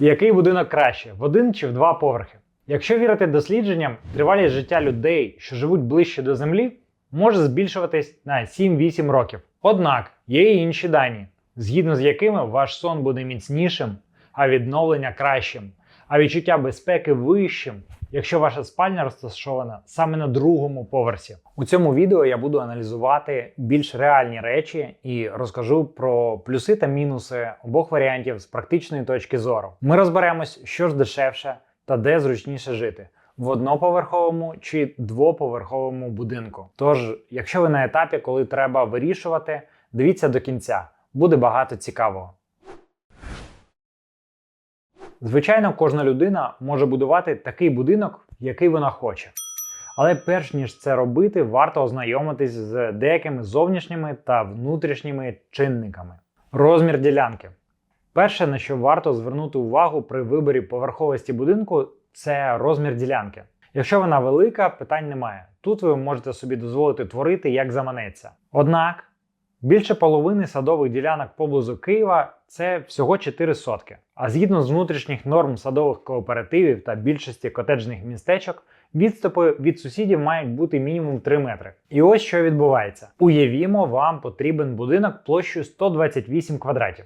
Який будинок краще в один чи в два поверхи? Якщо вірити дослідженням, тривалість життя людей, що живуть ближче до землі, може збільшуватись на 7-8 років. Однак є й інші дані, згідно з якими ваш сон буде міцнішим, а відновлення кращим, а відчуття безпеки вищим, якщо ваша спальня розташована саме на другому поверсі. У цьому відео я буду аналізувати більш реальні речі і розкажу про плюси та мінуси обох варіантів з практичної точки зору. Ми розберемось, що ж дешевше та де зручніше жити. В одноповерховому чи двоповерховому будинку. Тож, якщо ви на етапі, коли треба вирішувати, дивіться до кінця, буде багато цікавого. Звичайно, кожна людина може будувати такий будинок, який вона хоче. Але перш ніж це робити, варто ознайомитись з деякими зовнішніми та внутрішніми чинниками. Розмір ділянки. Перше, на що варто звернути увагу при виборі поверховості будинку, це розмір ділянки. Якщо вона велика, питань немає. Тут ви можете собі дозволити творити як заманеться. Однак більше половини садових ділянок поблизу Києва це всього 4 сотки. А згідно з внутрішніх норм садових кооперативів та більшості котеджних містечок, відступи від сусідів мають бути мінімум 3 метри. І ось що відбувається: уявімо, вам потрібен будинок площею 128 квадратів.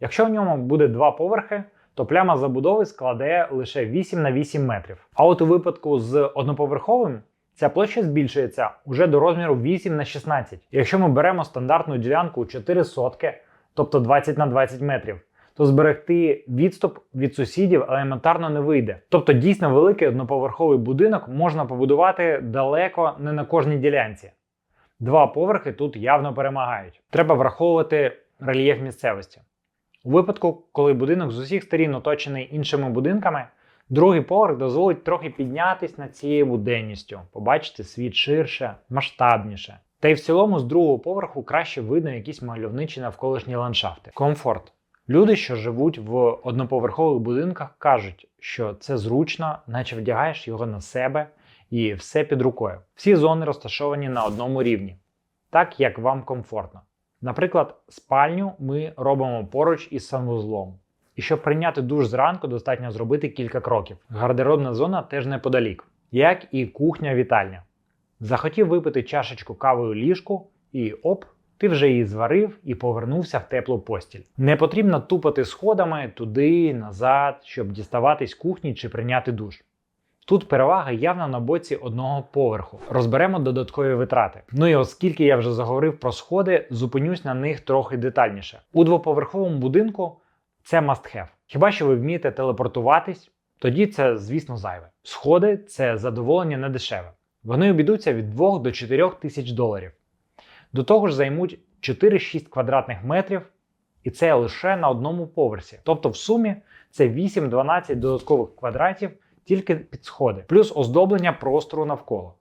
Якщо в ньому буде два поверхи, то пляма забудови складе лише 8 на 8 метрів. А от у випадку з одноповерховим ця площа збільшується уже до розміру 8 на 16. Якщо ми беремо стандартну ділянку 4 сотки, тобто 20 на 20 метрів, то зберегти відступ від сусідів елементарно не вийде. Тобто дійсно великий одноповерховий будинок можна побудувати далеко не на кожній ділянці. Два поверхи тут явно перемагають. Треба враховувати рельєф місцевості. У випадку, коли будинок з усіх сторін оточений іншими будинками, другий поверх дозволить трохи піднятись над цією буденністю, побачити світ ширше, масштабніше. Та й в цілому з другого поверху краще видно якісь мальовничі навколишні ландшафти. Комфорт. Люди, що живуть в одноповерхових будинках, кажуть, що це зручно, наче вдягаєш його на себе і все під рукою. Всі зони розташовані на одному рівні, так як вам комфортно. Наприклад, спальню ми робимо поруч із санвузлом. І щоб прийняти душ зранку, достатньо зробити кілька кроків. Гардеробна зона теж неподалік, як і кухня-вітальня. Захотів випити чашечку кави у ліжку, і оп, ти вже її зварив і повернувся в теплу постіль. Не потрібно тупати сходами туди, назад, щоб діставатись кухні чи прийняти душ. Тут перевага явно на боці одного поверху. Розберемо додаткові витрати. Ну і оскільки я вже заговорив про сходи, зупинюсь на них трохи детальніше. У двоповерховому будинку це must have. Хіба що ви вмієте телепортуватись, тоді це, звісно, зайве. Сходи це задоволення не дешеве. Вони обійдуться від 2 до 4 тисяч доларів. До того ж займуть 4-6 квадратних метрів, і це лише на одному поверсі. Тобто, в сумі це 8-12 додаткових квадратів тільки під сходи, плюс оздоблення простору навколо.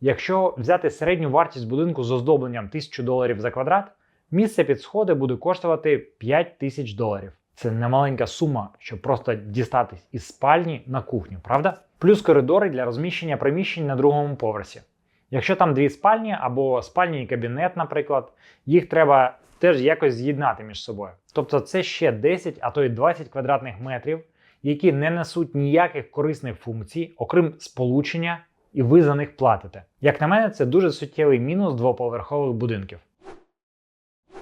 Якщо взяти середню вартість будинку з оздобленням 1000 доларів за квадрат, місце під сходи буде коштувати 5 тисяч доларів. Це немаленька сума, щоб просто дістатись із спальні на кухню, правда? Плюс коридори для розміщення приміщень на другому поверсі. Якщо там дві спальні або спальні і кабінет, наприклад, їх треба теж якось з'єднати між собою. Тобто це ще 10, а то й 20 квадратних метрів, які не несуть ніяких корисних функцій, окрім сполучення, і ви за них платите. Як на мене, це дуже суттєвий мінус двоповерхових будинків.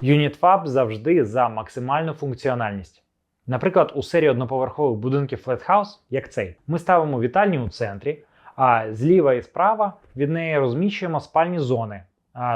UnitFab завжди за максимальну функціональність. Наприклад, у серії одноповерхових будинків House, як цей, ми ставимо вітальню у центрі, а зліва і справа від неї розміщуємо спальні зони,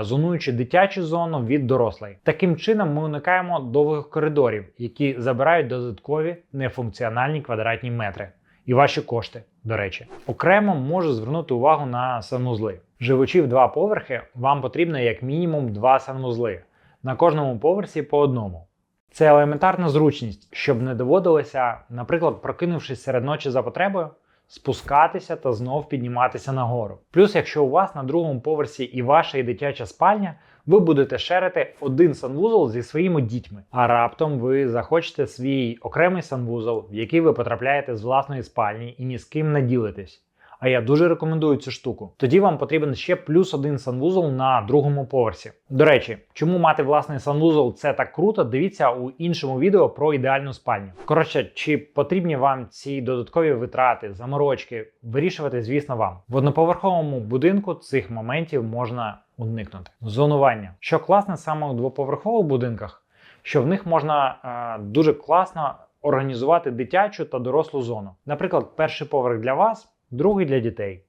зонуючи дитячу зону від дорослої. Таким чином ми уникаємо довгих коридорів, які забирають додаткові нефункціональні квадратні метри. І ваші кошти, до речі. Окремо можу звернути увагу на санвузли. Живучи в два поверхи, вам потрібно як мінімум два санвузли. На кожному поверсі по одному. Це елементарна зручність, щоб не доводилося, наприклад, прокинувшись серед ночі за потребою, спускатися та знов підніматися нагору. Плюс, якщо у вас на другому поверсі і ваша і дитяча спальня, ви будете шерити один санвузол зі своїми дітьми. А раптом ви захочете свій окремий санвузол, в який ви потрапляєте з власної спальні і ні з ким не ділитесь. А я дуже рекомендую цю штуку. Тоді вам потрібен ще плюс один санвузол на другому поверсі. До речі, чому мати власний санвузол це так круто? Дивіться у іншому відео про ідеальну спальню. Коротше, чи потрібні вам ці додаткові витрати, заморочки, вирішувати, звісно, вам в одноповерховому будинку цих моментів можна уникнути. Зонування, що класне саме у двоповерхових будинках, що в них можна е, дуже класно організувати дитячу та дорослу зону. Наприклад, перший поверх для вас, другий для дітей.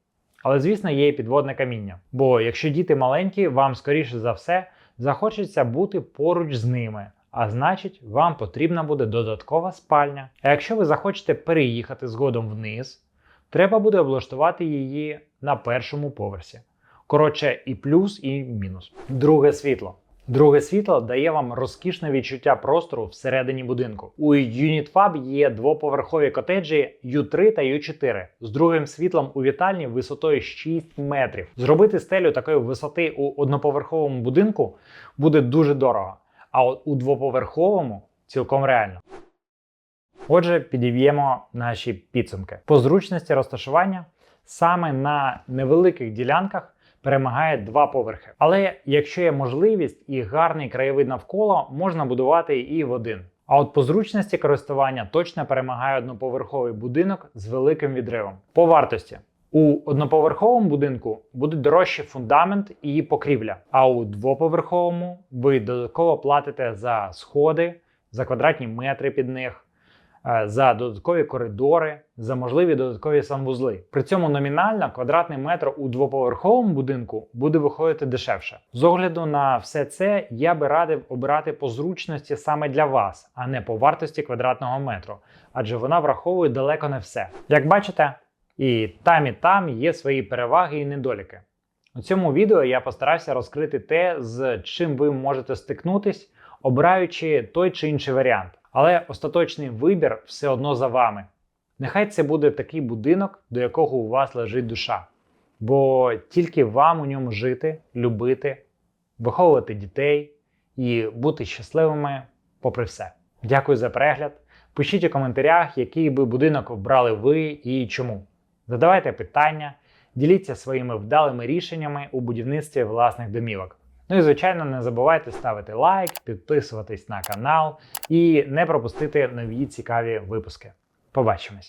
Але, звісно, є і підводне каміння. Бо якщо діти маленькі, вам скоріше за все захочеться бути поруч з ними. А значить, вам потрібна буде додаткова спальня. А якщо ви захочете переїхати згодом вниз, треба буде облаштувати її на першому поверсі. Коротше, і плюс, і мінус. Друге світло. Друге світло дає вам розкішне відчуття простору всередині будинку. У UnitFab є двоповерхові котеджі U3 та U4 з другим світлом у вітальні висотою 6 метрів. Зробити стелю такої висоти у одноповерховому будинку буде дуже дорого, а от у двоповерховому цілком реально. Отже, підіб'ємо наші підсумки. По зручності розташування саме на невеликих ділянках перемагає два поверхи. Але якщо є можливість і гарний краєвид навколо, можна будувати і в один. А от по зручності користування точно перемагає одноповерховий будинок з великим відривом. По вартості. У одноповерховому будинку буде дорожче фундамент і покрівля, а у двоповерховому ви додатково платите за сходи, за квадратні метри під них, за додаткові коридори, за можливі додаткові санвузли. При цьому номінально квадратний метр у двоповерховому будинку буде виходити дешевше. З огляду на все це я би радив обирати по зручності саме для вас, а не по вартості квадратного метру, адже вона враховує далеко не все. Як бачите, і там і там є свої переваги і недоліки. У цьому відео я постарався розкрити те, з чим ви можете стикнутись, обираючи той чи інший варіант. Але остаточний вибір все одно за вами. Нехай це буде такий будинок, до якого у вас лежить душа. Бо тільки вам у ньому жити, любити, виховувати дітей і бути щасливими попри все. Дякую за перегляд. Пишіть у коментарях, який би будинок обрали ви і чому. Задавайте питання, діліться своїми вдалими рішеннями у будівництві власних домівок. Ну і звичайно, не забувайте ставити лайк, підписуватись на канал і не пропустити нові цікаві випуски. Побачимось!